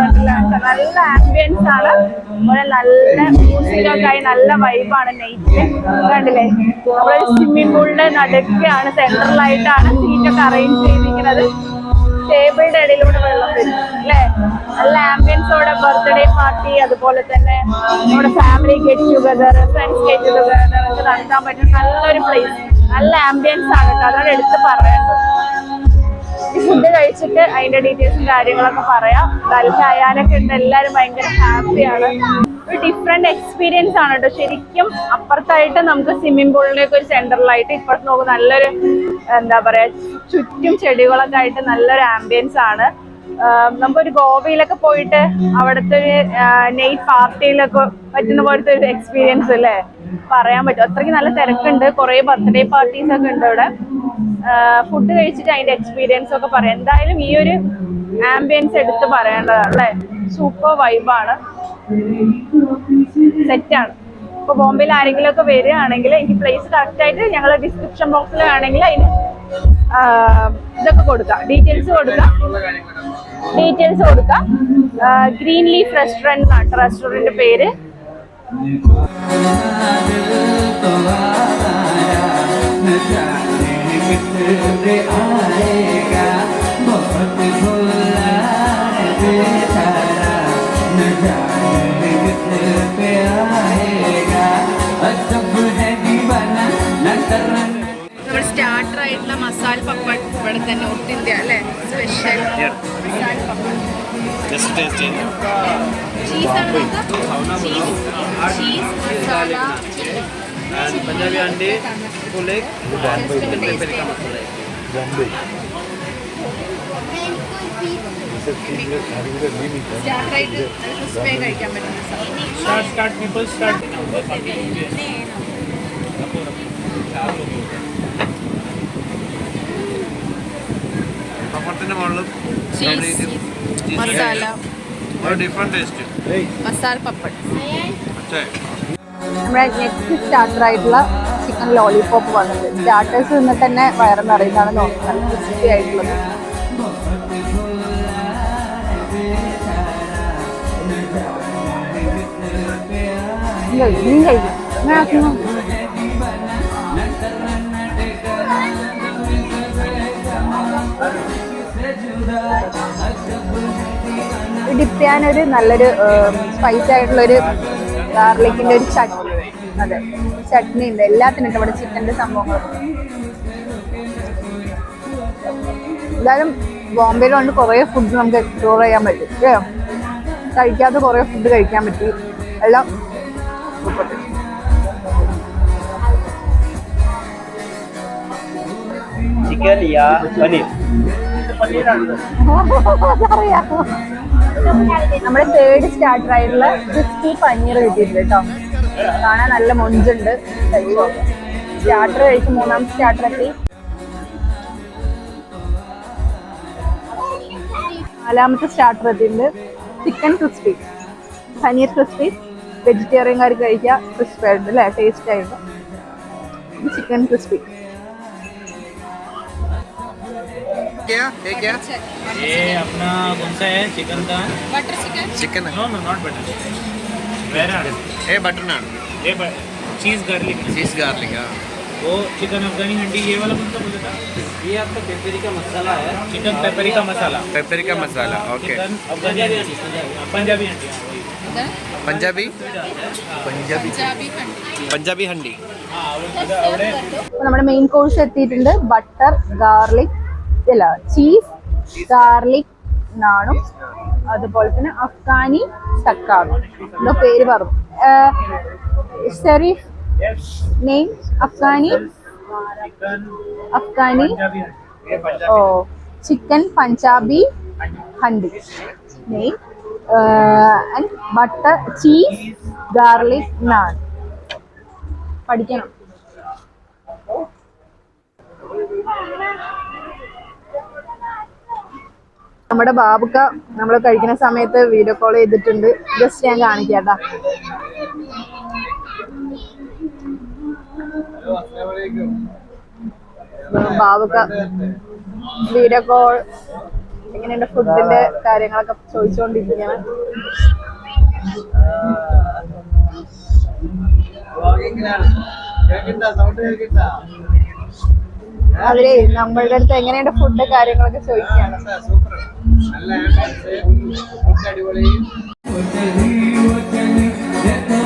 നല്ല ആംബിയൻസ് ആണ്. അതുപോലെ നല്ല മ്യൂസിക്കൊക്കെ ആയി നല്ല വൈബാണ് നൈറ്റ് കണ്ടില്ലേ? നമ്മുടെ സ്വിമ്മിംഗ് പൂളിന്റെ നടുക്കാണ് സെൻട്രലായിട്ടാണ് സീറ്റൊക്കെ അറേഞ്ച് ചെയ്തിരിക്കുന്നത്. ടേബിളിന്റെ ഇടയിലൂടെ വെള്ളം വരും അല്ലേ? നല്ല ആംബിയൻസോടെ ബർത്ത്ഡേ പാർട്ടി അതുപോലെ തന്നെ നമ്മുടെ family get together friends get together ഒക്കെ നടത്താൻ പറ്റുന്ന നല്ലൊരു പ്ലേസ് നല്ല ആംബിയൻസ് ആണ് കേട്ടോ. അതാണ് എടുത്ത് പറയേണ്ടത്. ഫുഡ് കഴിച്ചിട്ട് അതിന്റെ ഡീറ്റെയിൽസും കാര്യങ്ങളൊക്കെ പറയാം. ഡൽഹി അയാനൊക്കെ ഉണ്ട്. എല്ലാവരും ഭയങ്കര ഹാപ്പിയാണ് ഒരു ഡിഫറെന്റ് എക്സ്പീരിയൻസ് ആണ് കേട്ടോ. ശരിക്കും അപ്പുറത്തായിട്ട് നമുക്ക് സ്വിമ്മിംഗ് പൂളിലേക്ക് ഒരു സെന്ററിലായിട്ട് ഇപ്പുറത്ത് നോക്കും നല്ലൊരു എന്താ പറയാ ചുറ്റും ചെടികളൊക്കെ ആയിട്ട് നല്ലൊരു ആംബിയൻസ് ആണ്. നമുക്കൊരു ഗോവയിലൊക്കെ പോയിട്ട് അവിടുത്തെ ഒരു നൈറ്റ് പാർട്ടിയിലൊക്കെ പറ്റുന്ന പോലത്തെ ഒരു എക്സ്പീരിയൻസ് അല്ലേ? പറയാൻ പറ്റും. അത്രയ്ക്ക് നല്ല തിരക്കുണ്ട്. കുറേ ബർത്ത്ഡേ പാർട്ടീസ് ഒക്കെ ഉണ്ട് അവിടെ ഫുഡ് കഴിച്ചിട്ട് അതിന്റെ എക്സ്പീരിയൻസ് ഒക്കെ പറയാം. എന്തായാലും ഈ ഒരു ആംബിയൻസ് എടുത്ത് പറയേണ്ടതാണ് അല്ലേ? സൂപ്പർ വൈബാണ് സെറ്റാണ് ഇപ്പൊ ബോംബെയിൽ ആരെങ്കിലും ഒക്കെ വരികയാണെങ്കിൽ എനിക്ക് പ്ലേസ് കറക്റ്റ് ആയിട്ട് ഞങ്ങൾ ഡിസ്ക്രിപ്ഷൻ ബോക്സിൽ വേണമെങ്കിൽ അതിന് ഇതൊക്കെ കൊടുക്കാം. ഡീറ്റെയിൽസ് കൊടുക്കാം. ഡീറ്റെയിൽസ് കൊടുക്കാം. ഗ്രീൻ ലീഫ് റെസ്റ്റോറന്റ് റെസ്റ്റോറന്റ് പേര്. നമ്മുടെ സ്റ്റാർട്ടർ ആയിട്ടുള്ള മസാല പപ്പട് ഇവിടെ തന്നെ നോർത്ത് ഇന്ത്യ അല്ലേ? Special masala papad. Just tasting. Cheese ആണ് cheese cheese masala And Punjabi andi, full just taste చేయండి అండ్ పంజాబీ అండి పులేక్ చికెన్ పెప్పర్ కా masala Bombay start start people start മുകളിൽ മുകളിലും മസാല. ഒരു ഡിഫറെന്റ് ടേസ്റ്റ് മസാല പപ്പട്. പക്ഷേ നമ്മുടെ നെക്സ്റ്റ് സ്റ്റാർട്ടർ ആയിട്ടുള്ള ചിക്കൻ ലോലിപോപ്പ് വന്നത് സ്റ്റാർട്ടേഴ്സ് നിന്ന് തന്നെ വയറ് നിറയുന്നതാണ് നോക്കുന്നത്. ക്രിസ്പി ആയിട്ടുള്ളത്. കഴിക്ക്, ആക്കുന്നു. ഡിപ്പ് ചെയ്യാനൊരു നല്ലൊരു സ്പൈസി ആയിട്ടുള്ളൊരു ഗാർലിക്കിന്റെ ഒരു ചട്നി. അതെ. ചട്നി ഉണ്ട്. എല്ലാത്തിനും ഇവിടെ ചിക്കന്റെ സംഭവങ്ങൾ എന്തായാലും ബോംബെയിലുണ്ട്. കുറേ ഫുഡ് നമുക്ക് എക്സ്പ്ലോർ ചെയ്യാൻ പറ്റും. കഴിക്കാത്ത കുറേ ഫുഡ് കഴിക്കാൻ പറ്റി. എല്ലാം യാ പനീർ അതറിയാം. നമ്മുടെ തേർഡ് സ്റ്റാർട്ടർ ആയിട്ടുള്ള ക്രിസ്പി പനീർ കിട്ടിയിട്ടുണ്ട് കേട്ടോ. കാണാൻ നല്ല മൊഞ്ചുണ്ട്. സ്റ്റാർട്ടർ കഴിച്ച് മൂന്നാം സ്റ്റാർട്ടർ എത്തി നാലാമത്തെ സ്റ്റാർട്ടർ എത്തിയിട്ടുണ്ട്. ചിക്കൻ ക്രിസ്പി പനീർ ക്രിസ്പി വെജിറ്റേറിയൻകാർക്ക് കഴിക്കുക ക്രിസ്പി ആയിട്ടുണ്ട് അല്ലേ? ടേസ്റ്റ് ആയിട്ട് ചിക്കൻ ക്രിസ്പി क्या ये क्या ये अपना कौन सा है चिकन का chicken no no not butter vera ये बटर नान ये चीज गार्लिक चीज गार्लिक वो चिकन अफगानी हंडी ये वाला कौन सा बोला था ये आपका पेपरी का मसाला है चिकन पेपरी का मसाला पेपर का मसाला ओके चिकन अफगानी हंडी पंजाबी हंडी हाँ, वही। पंजाबी पंजाबी पंजाबी हंडी हाँ वो इधर അവിടെ അപ്പൊ നമ്മുടെ മെയിൻ കോഴ്സ് എത്തിയിട്ടുണ്ട് ബട്ടർ ഗാർലിക് അല്ല ചീസ് ഗാർലിക് നാണും അതുപോലെ തന്നെ അഫ്ഗാനി തക്കാളും. പേര് പറഞ്ഞു ഷെറീഫ് നെയ്മ് അഫ്ഗാനി? അഫ്ഗാനി? ഓ ചിക്കൻ പഞ്ചാബി ഹണ്ടി നെയ്. ബട്ടർ ചീസ് ഗാർലിക് നാൻ പഠിക്കണം. നമ്മുടെ ബാബുക്ക നമ്മൾ കഴിക്കുന്ന സമയത്ത് വീഡിയോ കോൾ ചെയ്തിട്ടുണ്ട്. ജസ്റ്റ് ഞാൻ കാണിക്കാട്ടാ. ബാബുക്ക വീഡിയോ കോൾ എങ്ങനെയുണ്ട് ഫുഡിന്റെ കാര്യങ്ങളൊക്കെ ചോദിച്ചുകൊണ്ടിരിക്കുകയാണ് അവർ നമ്മളുടെ അടുത്ത് എങ്ങനെയുണ്ട് ഫുഡ് കാര്യങ്ങളൊക്കെ ചോദിക്കുകയാണ്. 야,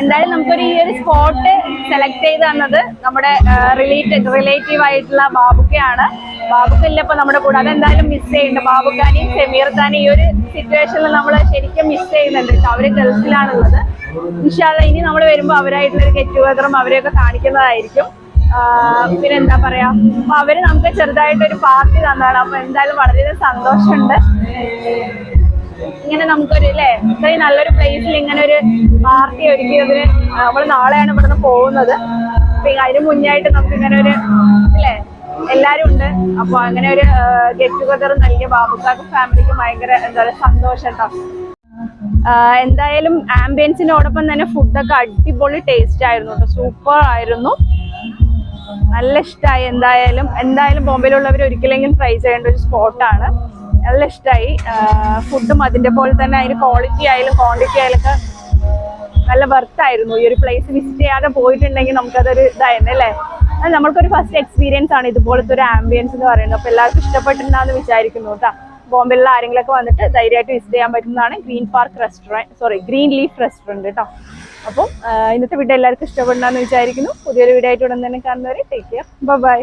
എന്തായാലും നമുക്കൊരു ഈ ഒരു സ്പോട്ട് സെലക്ട് ചെയ്ത് തന്നത് നമ്മുടെ റിലേറ്റഡ് റിലേറ്റീവ് ആയിട്ടുള്ള ബാബുക്കയാണ് ബാബുക്കല്ല നമ്മുടെ കൂടെ അതെന്തായാലും മിസ് ചെയ്യുന്നുണ്ട്. ബാബുക്കാനെയും സെമീർക്കാനെയും ഈ ഒരു സിറ്റുവേഷനിൽ നമ്മൾ ശരിക്കും മിസ് ചെയ്യുന്നുണ്ട് കേട്ടോ. അവർ ഗൾഫിലാണുള്ളത്. ഇനി നമ്മൾ വരുമ്പോൾ അവരായിട്ടുള്ള ഒരു ഗെറ്റ് ടുഗതറും അവരെയൊക്കെ കാണിക്കുന്നതായിരിക്കും. പിന്നെ എന്താ പറയാ? അപ്പൊ അവർ നമുക്ക് ചെറുതായിട്ട് ഒരു പാർട്ടി തന്നതാണ്. അപ്പൊ എന്തായാലും വളരെയധികം സന്തോഷമുണ്ട്. ഇങ്ങനെ നമുക്കൊരു അല്ലേ ഇത്രയും നല്ലൊരു പ്ലേസിൽ ഇങ്ങനെ ഒരു പാർട്ടി ഒരുക്കിയതിന് നമ്മൾ നാളെയാണ് ഇവിടുന്ന് പോകുന്നത്. അപ്പൊ അതിന് മുന്നായിട്ട് നമുക്ക് ഇങ്ങനെ ഒരു അല്ലേ എല്ലാരും ഉണ്ട്. അപ്പൊ അങ്ങനെ ഒരു ഗെറ്റ് ടുഗദർ നൽകിയ ബാബുക്കാർക്കും ഫാമിലിക്കും ഭയങ്കര എന്താ പറയുക സന്തോഷം കേട്ടോ എന്തായാലും ആംബിയൻസിനോടൊപ്പം തന്നെ ഫുഡൊക്കെ അടിപൊളി ടേസ്റ്റ് ആയിരുന്നു കേട്ടോ സൂപ്പർ ആയിരുന്നു. നല്ല ഇഷ്ടമായി എന്തായാലും. എന്തായാലും ബോംബെയിലുള്ളവർ ഒരിക്കലെങ്കിലും ട്രൈ ചെയ്യേണ്ട ഒരു സ്പോട്ടാണ് നല്ല ഇഷ്ടമായി ഫുഡും അതിന്റെ പോലെ തന്നെ അതിന് ക്വാളിറ്റി ആയാലും ക്വാണ്ടിറ്റി ആയാലും നല്ല വർത്തായിരുന്നു ഈ ഒരു പ്ലേസ് വിസിറ്റ് ചെയ്യാതെ പോയിട്ടുണ്ടെങ്കിൽ നമുക്കതൊരു ഇതായിരുന്നു അല്ലേ? അത് നമ്മൾക്കൊരു ഫസ്റ്റ് എക്സ്പീരിയൻസ് ആണ് ഇതുപോലത്തെ ഒരു ആംബിയൻസ് എന്ന് പറയുന്നത്. അപ്പോൾ എല്ലാവർക്കും ഇഷ്ടപ്പെട്ടിട്ടുണ്ടാന്ന് വിചാരിക്കുന്നു കേട്ടോ. ബോംബെയിലുള്ള ആരെങ്കിലുമൊക്കെ വന്നിട്ട് ധൈര്യമായിട്ട് വിസിറ്റ് ചെയ്യാൻ പറ്റുന്നതാണ് green park restaurant sorry green leaf restaurant കേട്ടോ. അപ്പോൾ ഇന്നത്തെ വീഡിയോ എല്ലാവർക്കും ഇഷ്ടപ്പെടണമെന്ന് വിചാരിക്കുന്നു. പുതിയൊരു വീഡിയോ ആയിട്ട് ഉടൻ തന്നെ കാണുന്നവരെ ടേക്ക് കെയർ ബൈ